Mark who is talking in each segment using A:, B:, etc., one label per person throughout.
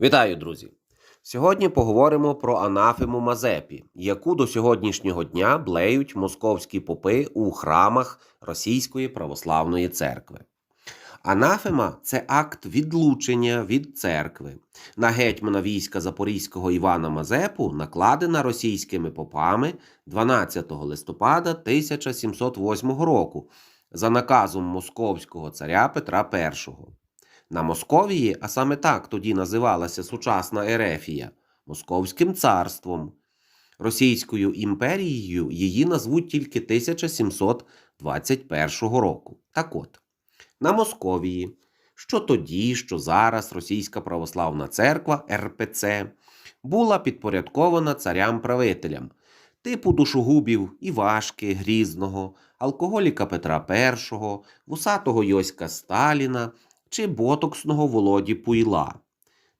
A: Вітаю, друзі! Сьогодні поговоримо про анафему Мазепі, яку до сьогоднішнього дня блеють московські попи у храмах Російської православної церкви. Анафема це акт відлучення від церкви. На гетьмана війська Запорізького Івана Мазепу накладена російськими попами 12 листопада 1708 року за наказом московського царя Петра І. На Московії, а саме так тоді називалася сучасна Ерефія, Московським царством. Російською імперією її назвуть тільки 1721 року. Так от, на Московії, що тоді, що зараз Російська православна церква РПЦ була підпорядкована царям-правителям, типу душогубів Івашки, Грізного, алкоголіка Петра І, вусатого Йоська Сталіна чи ботоксного Володі Пуйла.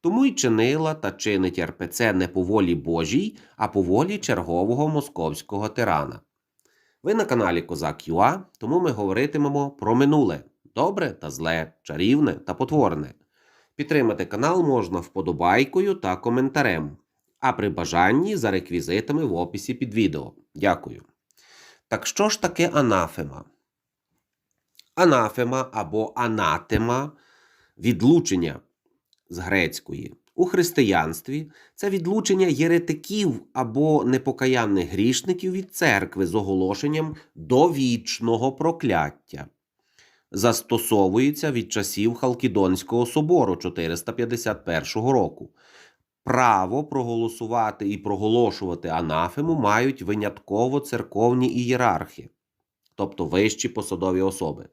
A: Тому й чинила та чинить РПЦ не по волі Божій, а по волі чергового московського тирана. Ви на каналі Козак Юа, тому ми говоритимемо про минуле добре та зле, чарівне та потворне. Підтримати канал можна вподобайкою та коментарем, а при бажанні за реквізитами в описі під відео. Дякую. Так що ж таке анафема? Анафема або анатема відлучення з грецької. У християнстві це відлучення єретиків або непокаянних грішників від церкви з оголошенням довічного прокляття. Застосовується від часів Халкідонського собору 451 року. Право проголосувати і проголошувати анафему мають винятково церковні ієрархи, тобто вищі посадові особи.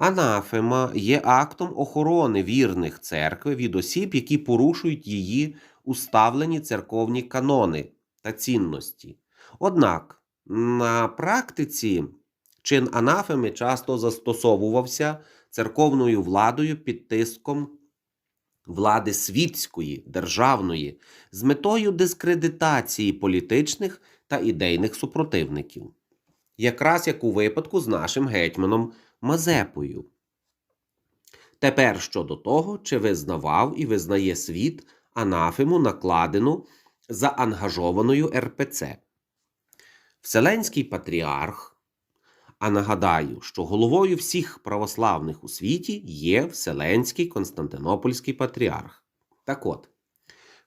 A: Анафема є актом охорони вірних церкви від осіб, які порушують її уставлені церковні канони та цінності. Однак на практиці чин анафеми часто застосовувався церковною владою під тиском влади світської, державної, з метою дискредитації політичних та ідейних супротивників, якраз як у випадку з нашим гетьманом. Мазепою. Тепер щодо того, чи визнавав і визнає світ анафему накладену заангажованою РПЦ. Вселенський патріарх. А нагадаю, що головою всіх православних у світі є Вселенський Константинопольський патріарх. Так от,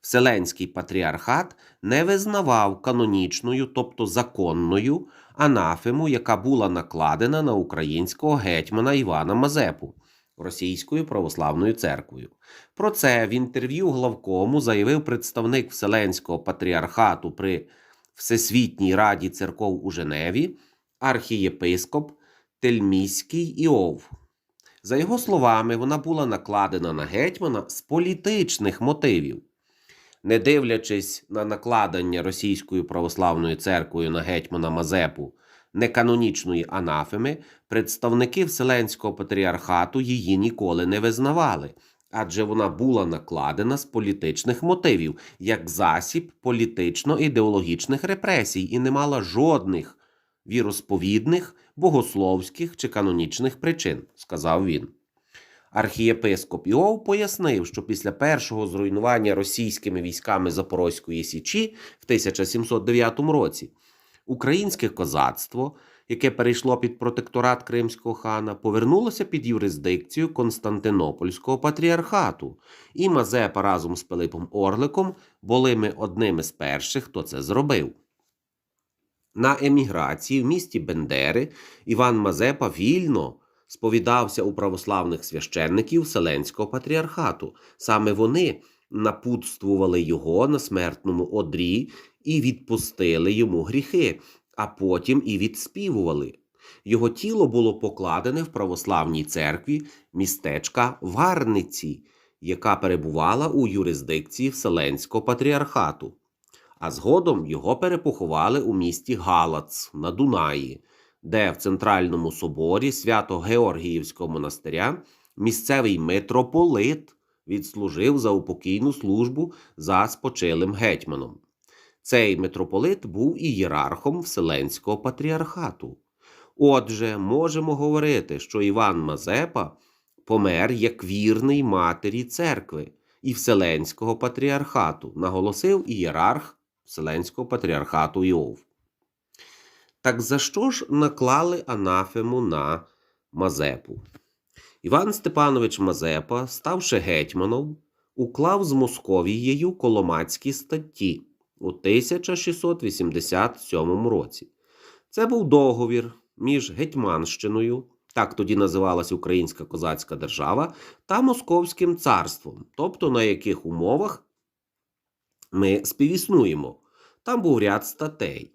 A: Вселенський патріархат не визнавав канонічною, тобто законною, анафему, яка була накладена на українського гетьмана Івана Мазепу Російською православною церквою. Про це в інтерв'ю главкому заявив представник Вселенського патріархату при Всесвітній Раді церков у Женеві, архієпископ Тельміський Іов. За його словами, вона була накладена на гетьмана з політичних мотивів. Не дивлячись на накладення Російською православною церквою на гетьмана Мазепу неканонічної анафеми, представники Вселенського патріархату її ніколи не визнавали, адже вона була накладена з політичних мотивів як засіб політично-ідеологічних репресій і не мала жодних віросповідних, богословських чи канонічних причин, сказав він. Архієпископ Іов пояснив, що після першого зруйнування російськими військами Запорозької Січі в 1709 році українське козацтво, яке перейшло під протекторат Кримського хана, повернулося під юрисдикцію Константинопольського патріархату, і Мазепа разом з Пилипом Орликом були ми одними з перших, хто це зробив. На еміграції в місті Бендери Іван Мазепа вільно сповідався у православних священників Вселенського патріархату. Саме вони напутствували його на смертному одрі і відпустили йому гріхи, а потім і відспівували. Його тіло було покладене в православній церкві містечка Варниці, яка перебувала у юрисдикції Вселенського патріархату. А згодом його перепоховали у місті Галац на Дунаї, де в центральному соборі Свято-Георгіївського монастиря місцевий митрополит відслужив за упокійну службу за спочилим гетьманом. Цей митрополит був ієрархом Вселенського патріархату. Отже, можемо говорити, що Іван Мазепа помер як вірний матері церкви, і Вселенського патріархату, наголосив ієрарх Вселенського патріархату Іов. Так за що ж наклали анафему на Мазепу? Іван Степанович Мазепа, ставши гетьманом, уклав з Московією коломацькі статті у 1687 році. Це був договір між Гетьманщиною, так тоді називалась Українська козацька держава, та Московським царством, тобто на яких умовах ми співіснуємо. Там був ряд статей.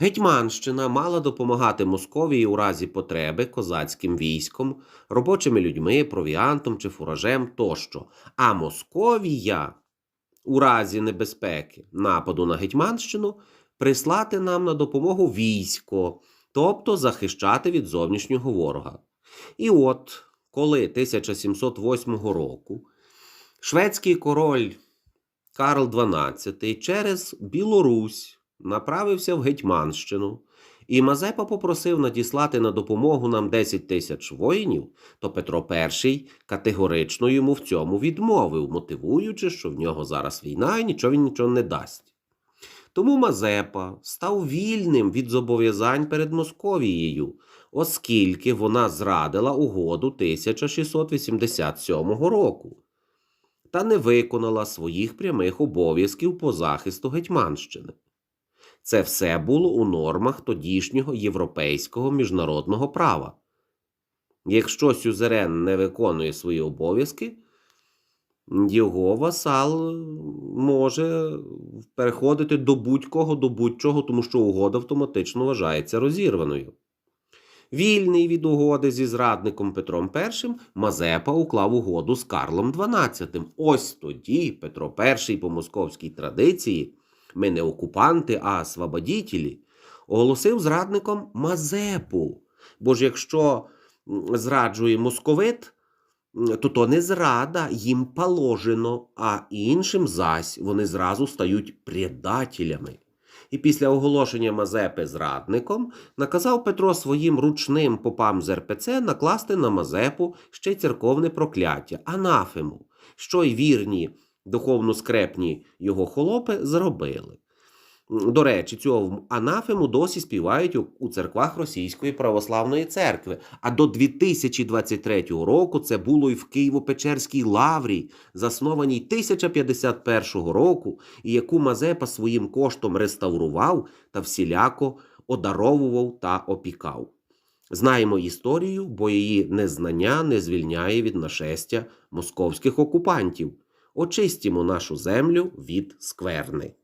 A: Гетьманщина мала допомагати Московії у разі потреби козацьким військом, робочими людьми, провіантом чи фуражем тощо. А Московія у разі небезпеки нападу на Гетьманщину прислати нам на допомогу військо, тобто захищати від зовнішнього ворога. І от, коли 1708 року шведський король Карл XII через Білорусь направився в Гетьманщину, і Мазепа попросив надіслати на допомогу нам 10 тисяч воїнів, то Петро І категорично йому в цьому відмовив, мотивуючи, що в нього зараз війна і нічого він нічого не дасть. Тому Мазепа став вільним від зобов'язань перед Московією, оскільки вона зрадила угоду 1687 року та не виконала своїх прямих обов'язків по захисту Гетьманщини. Це все було у нормах тодішнього європейського міжнародного права. Якщо сюзерен не виконує свої обов'язки, його васал може переходити до будь-кого, до будь-чого, тому що угода автоматично вважається розірваною. Вільний від угоди зі зрадником Петром І, Мазепа уклав угоду з Карлом XII. Ось тоді Петро І по московській традиції, ми не окупанти, а освободітелі, оголосив зрадником Мазепу. Бо ж якщо зраджує московит, то то не зрада, їм положено, а іншим зась вони зразу стають предателями. І після оголошення Мазепи зрадником наказав Петро своїм ручним попам з РПЦ накласти на Мазепу ще церковне прокляття, анафему, що й вірні духовно скрепні його холопи зробили. До речі, цього анафему досі співають у- церквах Російської православної церкви. А до 2023 року це було і в Києво-Печерській лаврі, заснованій 1051 року, і яку Мазепа своїм коштом реставрував та всіляко одаровував та опікав. Знаємо історію, бо її незнання не звільняє від нашестя московських окупантів. Очистімо нашу землю від скверни.